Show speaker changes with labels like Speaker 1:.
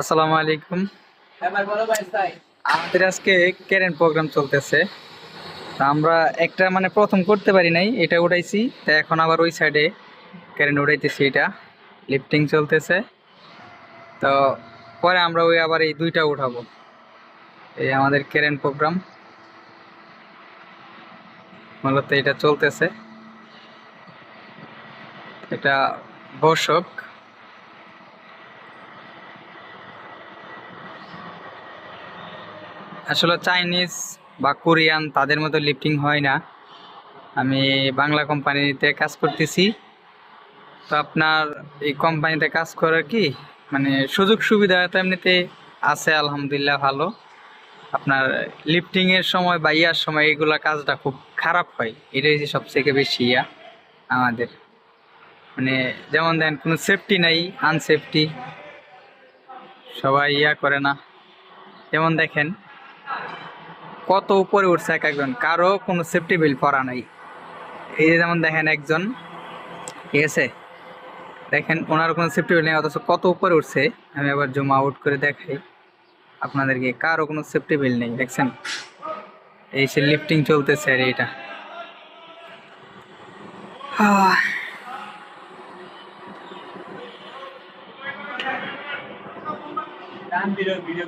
Speaker 1: আসসালামু আলাইকুম। আমাদের আজকে ক্যারেন্ট প্রোগ্রাম চলতেছে। তা আমরা একটা মানে প্রথম করতে পারি নাই এটা উঠাইছি। তা এখন আবার ওই সাইডে ক্যারেন্ট উঠাইতেছি এটা। লিফটিং চলতেছে। তো পরে আমরা ওই আবার এই দুইটা উঠাবো। এই আমাদের ক্যারেন্ট প্রোগ্রাম মূলত এটা চলতেছে। এটা বসক আসলে চাইনিজ বা কোরিয়ান তাদের মতো লিফটিং হয় না। আমি বাংলা কোম্পানিতে কাজ করতেছি। তো আপনার এই কোম্পানিতে কাজ করার কি মানে সুযোগ সুবিধা তো এমনিতে আছে, আলহামদুলিল্লাহ ভালো। আপনার লিফটিংয়ের সময় বা ইয়ার সময় এগুলো কাজটা খুব খারাপ হয়। এটাই হচ্ছে সবথেকে বেশি ইয়া আমাদের। মানে যেমন দেন কোনো সেফটি নাই আনসেফটি সবাই ইয়া করে না। যেমন দেখেন কত উপরে উঠছে এক একজন? কারও কোনো সেফটি বিল পরা নাই। এই যে যেমন দেখেন একজন আছে? দেখেন ওনার কোনো সেফটি বিল নেই অথচ কত উপরে উঠছে? আমি আবার জুম আউট করে দেখাই আপনাদেরকে কারও কোনো সেফটি বিল নেই দেখছেন? এই সে লিফটিং চলতেছে আর আহ,
Speaker 2: ভিডিও